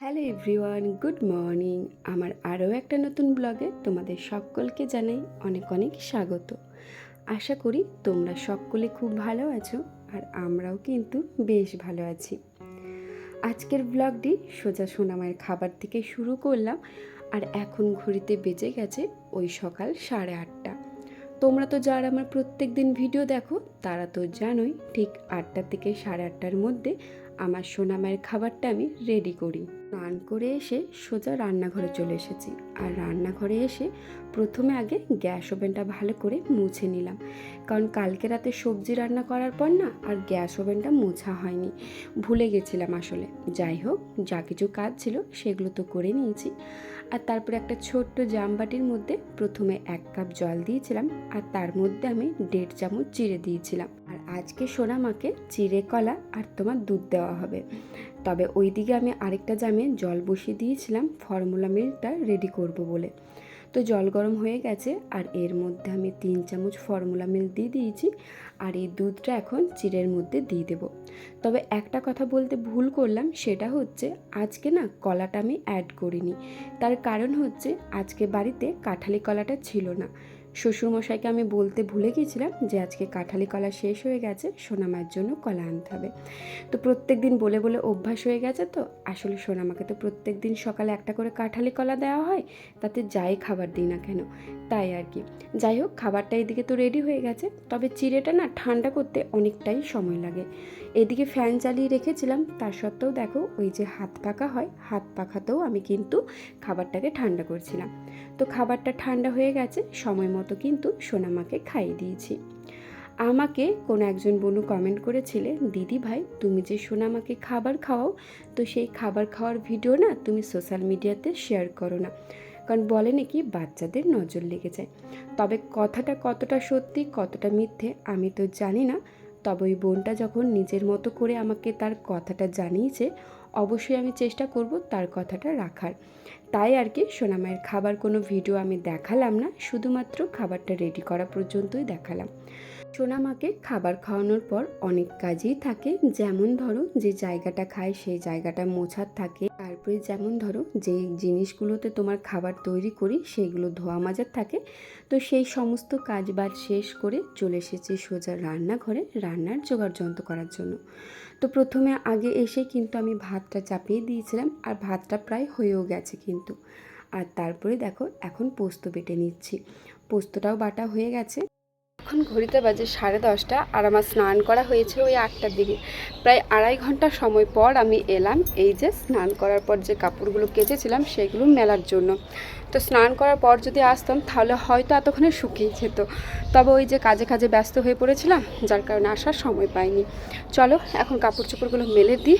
Hello everyone, good morning. আমার আরও একটা নতুন ব্লগে তোমাদের সকলকে জানাই অনেক অনেক স্বাগত। আশা করি তোমরা সকলে খুব ভালো আছো আর আমরাও কিন্তু বেশ ভালো আছি। আজকের ব্লগটি সোজা সোনামায়ের খাবার থেকে শুরু করলাম আর এখন ঘড়িতে বেজে গেছে ওই সকাল সাড়ে আটটা। তোমরা তো যারা আমার প্রত্যেক দিন ভিডিও দেখো, তারা তো জানোই ঠিক আটটা থেকে সাড়ে আটটার মধ্যে আমার সোনামায়ের খাবারটা আমি রেডি করি। স্নান করে এসে সোজা রান্নাঘরে চলে এসেছি। আর রান্নাঘরে এসে প্রথমে আগে গ্যাস ওভেনটা ভালো করে মুছে নিলাম। কারণ কালকে রাতে সবজি রান্না করার পর না আর গ্যাস ওভেনটা মোছা হয়নি। ভুলে গেছিলাম আসলে। যাই হোক, যা কিছু কাজ ছিল সেগুলো তো করে নিয়েছি। আর তারপরে একটা ছোট্ট জামবাটির মধ্যে প্রথমে এক কাপ জল দিয়েছিলাম আর তার মধ্যে আমি দেড় চামচ চিড়ে দিয়েছিলাম। আর আজকে সোনা সোনামাকে চিড়ে কলা আর তোমার দুধ দেওয়া হবে। তবে ওইদিকে আমি আরেকটা জামে জল বসিয়ে দিয়েছিলাম, ফর্মুলা মিল্কটা রেডি করব বলে। তো জল গরম হয়ে গেছে, আর এর মধ্যে আমি তিন চামচ ফর্মুলা মিল্ক দিয়ে দিয়েছি, আর এই দুধটা এখন চিড়ের মধ্যে দিয়ে দেব। তবে একটা কথা বলতে ভুল করলাম, সেটা হচ্ছে আজকে না কলাটা আমি অ্যাড করিনি। তার কারণ হচ্ছে আজকে বাড়িতে কাঁঠালি কলাটা ছিল না। শ্বশুরমশাইকে আমি বলতে ভুলে গিয়েছিলাম যে আজকে কাঁঠালি কলা শেষ হয়ে গেছে, সোনামার জন্য কলা আনতে হবে। তো প্রত্যেক দিন বলে বলে অভ্যাস হয়ে গেছে তো, আসলে সোনামাকে তো প্রত্যেক দিন সকালে একটা করে কাঁঠালি কলা দেওয়া হয়, তাতে যাই খাবার দিই না কেন, তাই আর কি। যাই হোক, খাবারটা এদিকে তো রেডি হয়ে গেছে, তবে চিড়েটা না ঠান্ডা করতে অনেকটাই সময় লাগে। এদিকে ফ্যান চালিয়ে রেখেছিলাম, তার সত্ত্বেও দেখো ওই যে হাত পাকা হয়, হাত পাখাতেও আমি কিন্তু খাবারটাকে ঠান্ডা করছিলাম। তো খাবারটা ঠান্ডা হয়ে গেছে, সময় মতো কিন্তু সোনামাকে খাইয়ে দিয়েছি। আমাকে কোনো একজন বনু কমেন্ট করেছিলে, দিদি ভাই, তুমি যে সোনামাকে খাবার খাওয়াও, তো সেই খাবার খাওয়ার ভিডিও না তুমি সোশ্যাল মিডিয়াতে শেয়ার করো না। কারণ বলে নাকি বাচ্চাদের নজর লেগে যায়। তবে কথাটা কতটা সত্যি, কতটা মিথ্যে আমি তো জানি না তবে ওই বোনটা যখন নিজের মতো করে আমাকে তার কথাটা জানিয়েছে, অবশ্যই আমি চেষ্টা করব তার কথাটা রাখার। তাই আর কি সোনামায়ের খাবার কোনো ভিডিও আমি দেখালাম না, শুধুমাত্র খাবারটা রেডি করা পর্যন্তই দেখালাম। সোনামাকে খাবার খাওয়ানোর পর অনেক কাজই থাকে, যেমন ধরো যে জায়গাটা খায় সেই জায়গাটা মোছার থাকে। তারপরে যেমন ধরো যে জিনিসগুলোতে তোমার খাবার তৈরি করি, সেগুলো ধোয়া মাজার থাকে। তো সেই সমস্ত কাজ বাজ শেষ করে চলে এসেছি সোজা রান্নাঘরে রান্নার জোগাড় যন্ত্র করার জন্য। তো প্রথমে আগে এসে কিন্তু আমি ভাতটা চাপিয়ে দিয়েছিলাম আর ভাতটা প্রায় হয়েও গেছে কিন্তু। আর তারপরে দেখো এখন পোস্ত বেটে নিচ্ছি। পোস্তটাও বাটা হয়ে গেছে। এখন ঘড়িতে বাজে সাড়ে দশটা আর আমার স্নান করা হয়েছে ওই আটটার দিকে। প্রায় আড়াই ঘণ্টা সময় পর আমি এলাম এই যে স্নান করার পর যে কাপড়গুলো কেচেছিলাম সেগুলো মেলার জন্য। তো স্নান করার পর যদি আসতাম তাহলে হয়তো এতক্ষণে শুকিয়ে যেত। তবে ওই যে কাজে কাজে ব্যস্ত হয়ে পড়েছিলাম, যার কারণে আসার সময় পাইনি। চলো এখন কাপড় চোপড়গুলো মেলে দিই।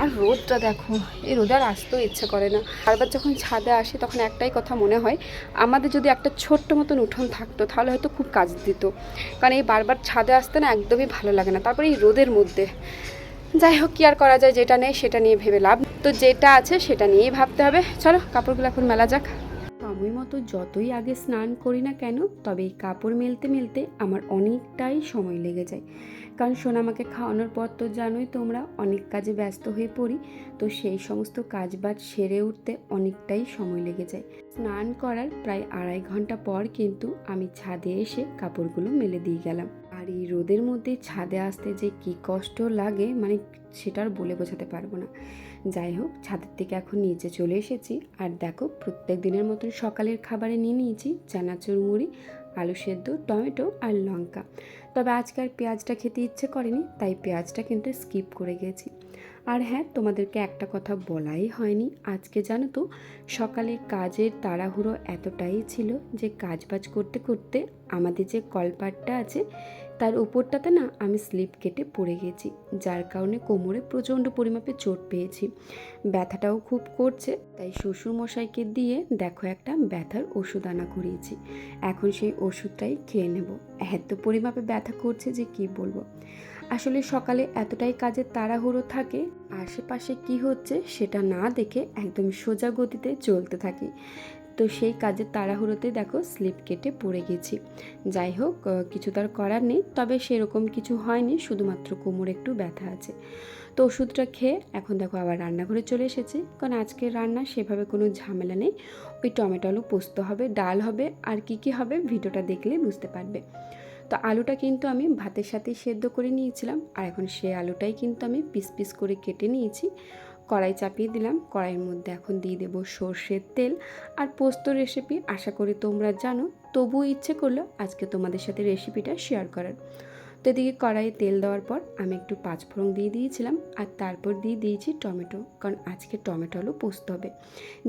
আর রোদটা দেখো, এই রোদ আর আসতেও ইচ্ছে করে না। বারবার যখন ছাদে আসি, তখন একটাই কথা মনে হয়, আমাদের যদি একটা ছোট্ট মতন উঠোন থাকতো, তাহলে হয়তো খুব কাজ দিত। কারণ এই বারবার ছাদে আসতে না একদমই ভালো লাগে না। তারপরে এই রোদের মধ্যে, যাই হোক, কি আর করা যায়, যেটা নেই সেটা নিয়ে ভেবে লাভ তো যেটা আছে সেটা নিয়েই ভাবতে হবে। চলো, কাপড়গুলো এখন মেলা যাক। সময় মতো যতই আগে স্নান করি না কেন, তবে এই কাপড় মেলতে মেলতে আমার অনেকটাই সময় লেগে যায়। কারণ সোনামাকে খাওয়ানোর পর তো জানোই তোমরা অনেক কাজে ব্যস্ত হয়ে পড়ি, তো সেই সমস্ত কাজ বাজ সেরে উঠতে অনেকটাই সময় লেগে যায়। স্নান করার প্রায় আড়াই ঘণ্টা পর কিন্তু আমি ছাদে এসে কাপড়গুলো মেলে দিয়ে গেলাম। আর এই রোদের মধ্যে ছাদে আসতে যে কি কষ্ট লাগে মানে সেটার বলে বোঝাতে পারব না। যাই হোক, ছাদের থেকে এখন নিচে চলে এসেছি। আর দেখো, প্রত্যেক দিনের মতন সকালের খাবারে নিয়ে নিয়েছি চানাচুর মুড়ি, আলু সেদ্ধ, টমেটো আর লঙ্কা। তবে আজকে আর পেঁয়াজটা খেতে ইচ্ছে করেনি, তাই পেঁয়াজটা কিন্তু স্কিপ করে গেছি। আর হ্যাঁ তোমাদেরকে একটা কথা বলাই হয়নি। আজকে জানো তো, সকালে কাজের তাড়াহুড়ো এতটাই ছিল যে কাজ বাজ করতে করতে আমাদের যে কলপাটটা আছে, তার উপরটাতে না আমি স্লিপ কেটে পড়ে গেছি, যার কারণে কোমরে প্রচণ্ড পরিমাপে চোট পেয়েছি। ব্যথাটাও খুব করছে, তাই শ্বশুরমশাইকে দিয়ে দেখো একটা ব্যথার ওষুধ আনা করিয়েছি এখন সেই ওষুধটাই খেয়ে নেব। এত পরিমাপে ব্যথা করছে যে কি বলব? আসলে সকালে এতটাই কাজের তাড়াহুড়ো থাকে, আশেপাশে কি হচ্ছে সেটা না দেখে একদম সোজা গতিতে চলতে থাকি। তো সেই কাজের তাড়াহুড়োতে দেখো স্লিপ কেটে পড়ে গেছি। যাই হোক কিছু তার করার নেই, তবে সেরকম কিছু হয়নি, শুধুমাত্র কোমর একটু ব্যথা আছে। তো ওষুধটা খেয়ে এখন দেখো আবার রান্নাঘরে চলে এসেছি। কারণ আজকের রান্না সেভাবে কোনো ঝামেলা নেই। ওই টমেটো আলু পোস্ত হবে, ডাল হবে, আর কি কি হবে ভিডিওটা দেখলে বুঝতে পারবে। তো আলুটা কিন্তু আমি ভাতের সাথেই সেদ্ধ করে নিয়েছিলাম। আর এখন সে আলুটাই কিন্তু আমি পিস পিস করে কেটে নিয়েছি। কড়াই চাপিয়ে দিলাম। কড়াইয়ের মধ্যে এখন দিয়ে দেব সর্ষের তেল। আর পোস্ত রেসিপি আশা করি তোমরা জানো। তবুও ইচ্ছে করল আজকে তোমাদের সাথে রেসিপিটা শেয়ার করার। তো এদিকে কড়াইয়ে তেল দেওয়ার পর আমি একটু পাঁচফোড়ন দিয়ে দিয়েছিলাম আর তারপর দিয়ে দিয়েছি টমেটো, কারণ আজকে টমেটো আলু পোস্ত হবে।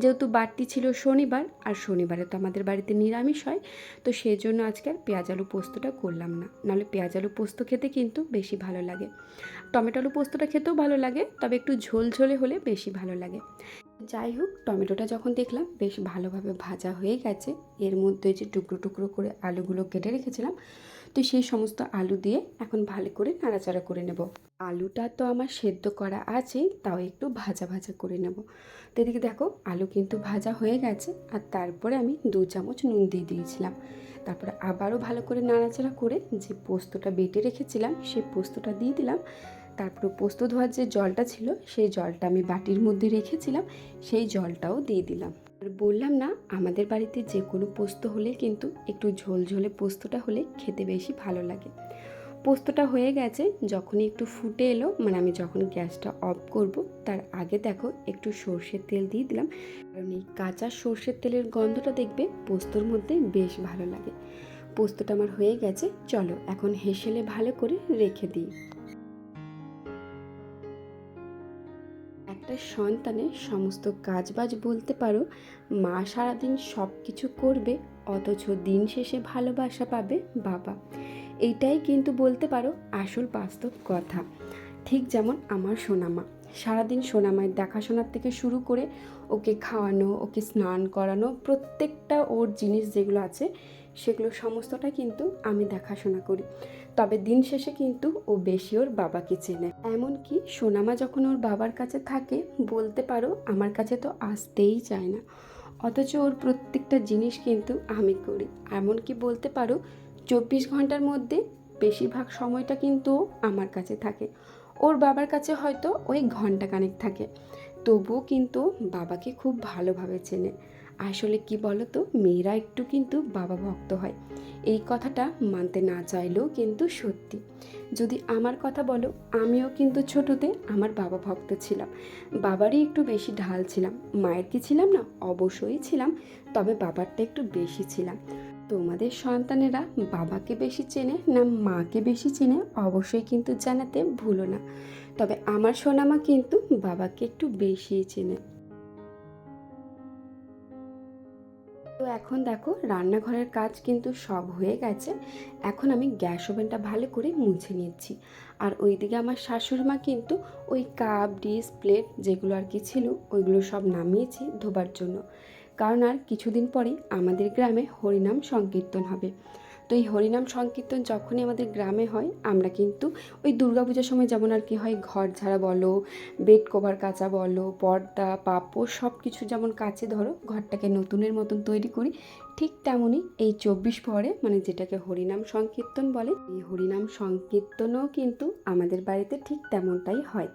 যেহেতু বাড়তি ছিল শনিবার, আর শনিবারে তো আমাদের বাড়িতে নিরামিষ হয়, তো সেই জন্য আজকে আর পেঁয়াজ আলু পোস্তটা করলাম না। নাহলে পেঁয়াজ আলু পোস্ত খেতে কিন্তু বেশি ভালো লাগে। টমেটো আলু পোস্তটা খেতেও ভালো লাগে, তবে একটু ঝোল ঝোলে হলে বেশি ভালো লাগে। যাই হোক, টমেটোটা যখন দেখলাম বেশ ভালোভাবে ভাজা হয়ে গেছে, এর মধ্যে যে টুকরো টুকরো করে আলুগুলো কেটে রেখেছিলাম তো সেই সমস্ত আলু দিয়ে এখন ভালো করে নাড়াচাড়া করে নেব। আলুটা তো আমার সেদ্ধ করা আছে, তাও একটু ভাজা ভাজা করে নেব। তো এদিকে দেখো, আলু কিন্তু ভাজা হয়ে গেছে, আর তারপরে আমি দু চামচ নুন দিয়ে দিয়েছিলাম। তারপরে আবারও ভালো করে নাড়াচাড়া করে যে পোস্তটা বেটে রেখেছিলাম, সেই পোস্তটা দিয়ে দিলাম। তারপরে পোস্ত ধোয়ার যে জলটা ছিল, সেই জলটা আমি বাটির মধ্যে রেখেছিলাম, সেই জলটাও দিয়ে দিলাম। আর বললাম না, আমাদের বাড়িতে যে কোনো পোস্ত হলে কিন্তু একটু ঝোল ঝোলে পোস্তটা হলে খেতে বেশি ভালো লাগে। পোস্তটা হয়ে গেছে, যখনই একটু ফুটে এলো মানে আমি যখন গ্যাসটা অফ করব, তার আগে দেখো একটু সর্ষের তেল দিয়ে দিলাম। কারণ এই কাঁচা সর্ষের তেলের গন্ধটা দেখবে, পোস্তর মধ্যে বেশ ভালো লাগে। পোস্তটা আমার হয়ে গেছে, চলো এখন হেসেলে ভালো করে রেখে দিই। একটা সন্তানের সমস্ত কাজবাজ বলতে পারো, মা সারাদিন সব কিছু করবে, অথচ দিন শেষে ভালোবাসা পাবে বাবা। এইটাই কিন্তু বলতে পারো আসল বাস্তব কথা। ঠিক যেমন আমার সোনামা। সারাদিন সোনামায়ের দেখাশোনার থেকে শুরু করে ওকে খাওয়ানো, ওকে স্নান করানো, প্রত্যেকটা ওর জিনিস যেগুলো আছে, সেগুলো সমস্তটা কিন্তু আমি দেখাশোনা করি। তবে দিন শেষে কিন্তু ও বেশি ওর বাবাকে চেনে। এমনকি সোনামা যখন ওর বাবার কাছে থাকে, বলতে পারো আমার কাছে তো আসতেই চায় না। অথচ ওর প্রত্যেকটা জিনিস কিন্তু আমি করি। এমনকি বলতে পারো চব্বিশ ঘণ্টার মধ্যে বেশিরভাগ সময়টা কিন্তু আমার কাছে থাকে। ওর বাবার কাছে হয়তো ওই ঘণ্টা কানেক থাকে। তবুও কিন্তু বাবাকে খুব ভালোভাবে চেনে। আসলে কি বলো তো মেয়েরা একটু কিন্তু বাবা ভক্ত হয়। এই কথাটা মানতে না চাইলেও কিন্তু সত্যি। যদি আমার কথা বলো, আমিও কিন্তু ছোটতে আমার বাবা ভক্ত ছিলাম। বাবারই একটু বেশি ঢাল ছিলাম। মায়ের কি ছিলাম না? অবশ্যই ছিলাম, তবে বাবারটা একটু বেশি ছিলাম। তোমাদের সন্তানেরা বাবাকে বেশি চেনে না মাকে বেশি চেনে, অবশ্যই কিন্তু জানাতে ভুলো না। তবে আমার সোনামা কিন্তু বাবাকে একটু বেশিই চেনে। তো এখন দেখো, রান্নাঘরের কাজ কিন্তু সব হয়ে গেছে। এখন আমি গ্যাস ওভেনটা ভালো করে মুছে নিচ্ছি। আর ওইদিকে আমার শাশুড়ি মা কিন্তু ওই কাপ ডিস প্লেট যেগুলো আর কি ছিল, ওইগুলো সব নামিয়েছি ধোবার জন্য। কারণ আর কিছুদিন পরেই আমাদের গ্রামে হরিনাম সংকীর্তন হবে। তো এই হরিনাম সংকীর্তন যখনই আমাদের গ্রামে হয়, আমরা কিন্তু ওই দুর্গাপূজার সময় যেমন আর কি হয়, ঘর ঝাড়া বলো, বেড কভার কাচা বলো, পর্দা, পাপড় সব কিছু যেমন কাছে ধরো, ঘরটাকে নতুনের মতন তৈরি করি, ঠিক তেমনই এই চব্বিশ পরে মানে যেটাকে হরিনাম সংকীর্তন বলে, এই হরিনাম সংকীর্তনও কিন্তু আমাদের বাড়িতে ঠিক তেমনটাই হয়।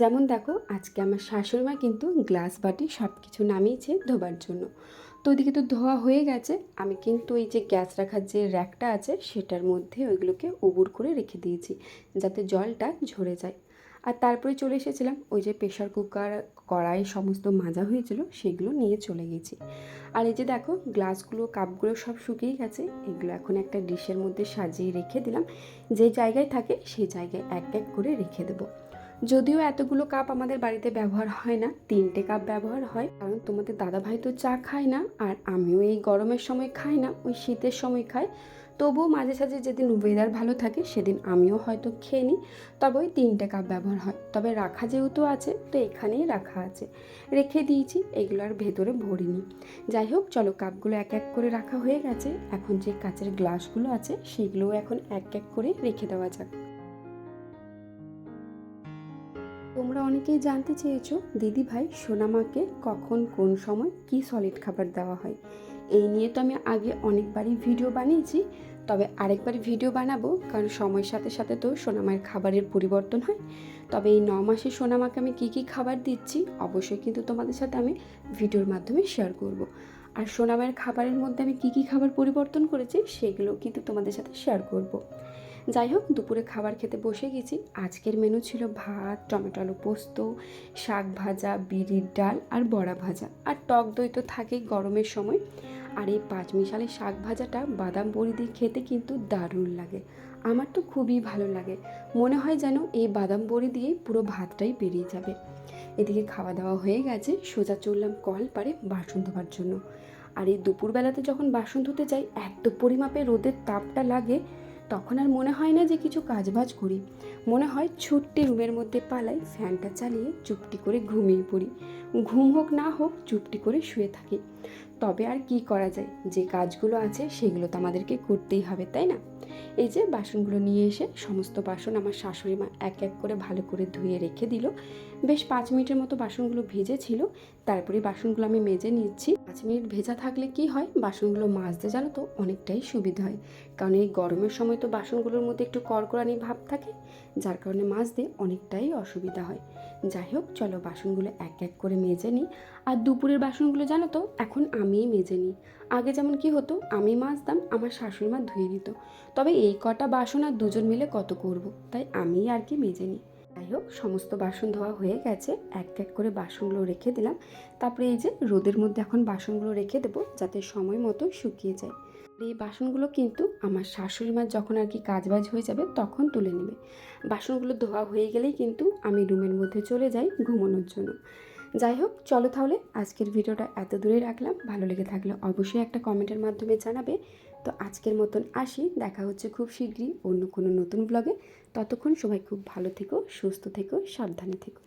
যেমন দেখো, আজকে আমার শাশুড়ি মা কিন্তু গ্লাস বাটি সব কিছু নামিয়েছে ধোবার জন্য। তো ওইদিকে তো ধোয়া হয়ে গেছে। আমি কিন্তু ওই যে গ্যাস রাখার যে র্যাকটা আছে, সেটার মধ্যে ওইগুলোকে উবুর করে রেখে দিয়েছি, যাতে জলটা ঝরে যায়। আর তারপরে চলে এসেছিলাম, ওই যে প্রেশার কুকার, কড়াই সমস্ত মাজা হয়েছিল, সেগুলো নিয়ে চলে গেছি। আর এই যে দেখো, গ্লাসগুলো, কাপগুলো সব শুকিয়ে গেছে, এগুলো এখন একটা ডিশের মধ্যে সাজিয়ে রেখে দিলাম। যে জায়গায় থাকে সেই জায়গায় এক এক করে রেখে দেবো। যদিও এতগুলো কাপ আমাদের বাড়িতে ব্যবহার হয় না, তিনটে কাপ ব্যবহার হয়, কারণ তোমাদের দাদা ভাই তো চা খায় না, আর আমিও এই গরমের সময় খাই না, ওই শীতের সময় খাই। তবুও মাঝে সাঝে যেদিন ওয়েদার ভালো থাকে, সেদিন আমিও হয়তো খেয়ে নিই, তবে ওই তিনটে কাপ ব্যবহার হয়। তবে রাখা যেহেতু আছে, তো এখানেই রাখা আছে। রেখে দিয়েছি, এগুলো আর ভেতরে ভরিনি। যাই হোক, চলো কাপগুলো এক এক করে রাখা হয়ে গেছে, এখন যে কাচের গ্লাসগুলো আছে, সেগুলোও এখন এক এক করে রেখে দেওয়া যাক। তোমরা অনেকেই জানতে চেয়েছো দিদি ভাই সোনামাকে কখন কোন সময় কি সলিড খাবার দেওয়া হয় এই নিয়ে তো আমি আগে অনেকবারই ভিডিও বানিয়েছি, তবে আরেকবার ভিডিও বানাবো, কারণ সময়ের সাথে সাথে তো সোনামায়ের খাবারের পরিবর্তন হয় তবে এই ন মাসে সোনামাকে আমি কী কী খাবার দিচ্ছি, অবশ্যই কিন্তু তোমাদের সাথে আমি ভিডিওর মাধ্যমে শেয়ার করব। আর সোনামায়ের খাবারের মধ্যে আমি কী কী খাবার পরিবর্তন করেছি সেগুলো কিন্তু তোমাদের সাথে শেয়ার করব। যাই হোক, দুপুরে খাবার খেতে বসে গেছি। আজকের মেনু ছিল ভাত, টমেটো আলু পোস্ত, শাক ভাজা, বিড়ির ডাল আর বড়া ভাজা। আর টক দই তো থাকেই গরমের সময়। আর এই পাঁচমিশালি শাক ভাজাটা বাদাম বড়ি দিয়ে খেতে কিন্তু দারুণ লাগে। আমার তো খুবই ভালো লাগে। মনে হয় যেন এই বাদাম বড়ি দিয়েই পুরো ভাতটাই বেরিয়ে যাবে। এদিকে খাওয়া দাওয়া হয়ে গেছে, সোজা চললাম কল পারে বাসন ধোবার জন্য। আর এই দুপুরবেলাতে যখন বাসন ধুতে যাই, এত পরিমাপে রোদের তাপটা লাগে তখন আর মনে হয় না যে কিছু কাজবাজ করি। মনে হয় ছোট্ট রুমের মধ্যে পালাই ফ্যানটা চালিয়ে চুপটি করে ঘুমিয়ে পড়ি। ঘুম হোক না হোক চুপটি করে শুয়ে থাকি। তবে আর কি করা যায়? যে কাজগুলো আছে সেগুলো তো আমাদেরকে করতেই হবে, তাই না? এই যে বাসনগুলো নিয়ে এসে সমস্ত বাসন আমার শাশুড়ি মা এক এক করে ভালো করে ধুয়ে রেখে দিল। বেশ পাঁচ মিনিটের মতো বাসনগুলো ভেজে ছিল তারপরে বাসনগুলো আমি মেজে নিচ্ছি। পাঁচ মিনিট ভেজা থাকলে কি হয়? বাসনগুলো মাজতে জানো তো অনেকটাই সুবিধা হয়। কারণ এই গরমের সময় তো বাসনগুলোর মধ্যে একটু কড়কড়ানি ভাব থাকে। যার কারণে মাজতে অনেকটাই অসুবিধা হয়। যাই হোক, চলো বাসনগুলো এক এক করে মেজে নিই। আর দুপুরের বাসনগুলো জানো তো, এখন আমিই মেজে নিই। আগে যেমন কি হতো, আমি মাজতাম আমার শাশুড়ি মা ধুয়ে নিত তবে এই কটা বাসন আর দুজন মিলে কত করব, তাই আমিই আর কি মেজে নিই। যাই হোক, সমস্ত বাসন ধোয়া হয়ে গেছে। এক এক করে বাসনগুলো রেখে দিলাম। তারপরে এই যে রোদের মধ্যে এখন বাসনগুলো রেখে দেবো, যাতে সময় মতো শুকিয়ে যায়। এই বাসনগুলো কিন্তু আমার শাশুড়ি মার যখন আর কি কাজবাজ হয়ে যাবে তখন তুলে নেবে। বাসনগুলো ধোয়া হয়ে গেলেই কিন্তু আমি রুমের মধ্যে চলে যাই ঘুমানোর জন্য। যাই হোক, চলো তাহলে আজকের ভিডিওটা এত দূরে রাখলাম। ভালো লেগে থাকলে অবশ্যই একটা কমেন্টের মাধ্যমে জানাবে। তো আজকের মতন আসি, দেখা হচ্ছে খুব শীঘ্রই অন্য কোনো নতুন ব্লগে ততক্ষণ সবাই খুব ভালো থেকো, সুস্থ থেকো, সাবধানে থেকো।